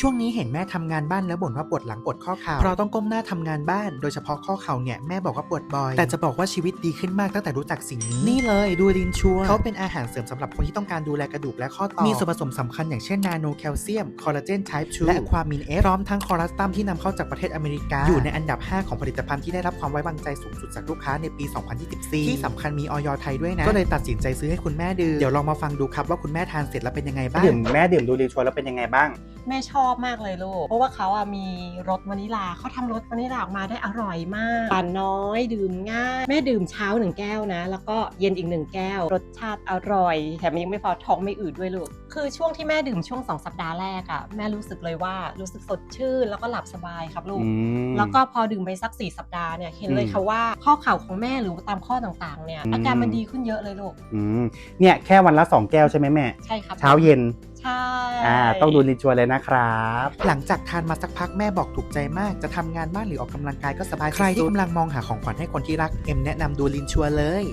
ช่วงนี้เห็นแม่ทำงานบ้านแล้วบ่นว่าปวดหลังปวดข้อเข่าเพราะต้องก้มหน้าทำงานบ้าน โดยเฉพาะข้อเข่าเนี่ยแม่บอกว่าปวดบ่อย แต่จะบอกว่าชีวิตดีขึ้นมากตั้งแต่รู้จักสิ่งนี้ นี่เลยดูรินชัวเขาเป็นอาหารเสริมสำหรับคนที่ต้องการดูแลกระดูกและข้อต่อ มีส่วนผสมสำคัญอย่างเช่นนาโนแคลเซียม คอลลาเจนไทป์ 2 และความมินเอฟพร้อมทั้งคอรัสตัมที่นำเข้าจากประเทศอเมริกา อยู่ในอันดับ 5 ของผลิตภัณฑ์ที่ได้รับความไว้วางใจสูงสุดจากลูกค้าในปี 2024 ที่สำคัญมีออยไทยด้วยนะ ก็เลยตัดสินใจซื้อให้คุณแม่ดื่ม เดี๋ยวลองมาฟังดูครับว่าคุณแม่ทานเสร็จแล้วเป็นยังไงบ้างดื่มแม่ดื่มดูรีชัวร์แล้วเป็นยังไงบ้างแม่ชอบมากเลยลูก เพราะว่าเขาอะมีรสวานิลาเขาทำรสวานิลาออกมาได้อร่อยมากหวานน้อยดื่มง่าย แม่ดื่มเช้าหนึ่งแก้วนะ แล้วก็เย็นอีกหนึ่งแก้ว รสชาติอร่อยแถมยังไม่พอท้องไม่อืดด้วยลูก คือช่วงที่แม่ดื่มช่วง 2 สัปดาห์แรกอะแม่รู้สึกเลยว่ารู้สึกสดชื่นแล้วก็หลับสบายครับลูกอืมแล้วก็พอดื่มไปสัก 4 สัปดาห์เนี่ยเห็นเลยอืมค่ะว่าข้อเข่าของแม่หรือตามข้อต่างๆเนี่ยอืมอาการมันดีขึ้นเยอะเลยลูกอืมเนี่ยแค่วันละ 2 แก้วใช่ไหมแม่ใช่ครับเช้าเย็นใช่ อ่าต้องดูรีชัวร์เลยนะครับ หลังจากทานมาสักพักแม่บอกถูกใจมาก จะทำงานบ้านหรือออกกำลังกายก็สบายใครที่กำลังมองหาของขวัญให้คนที่รักเอ็มแนะนำดูลินชัวร์เลย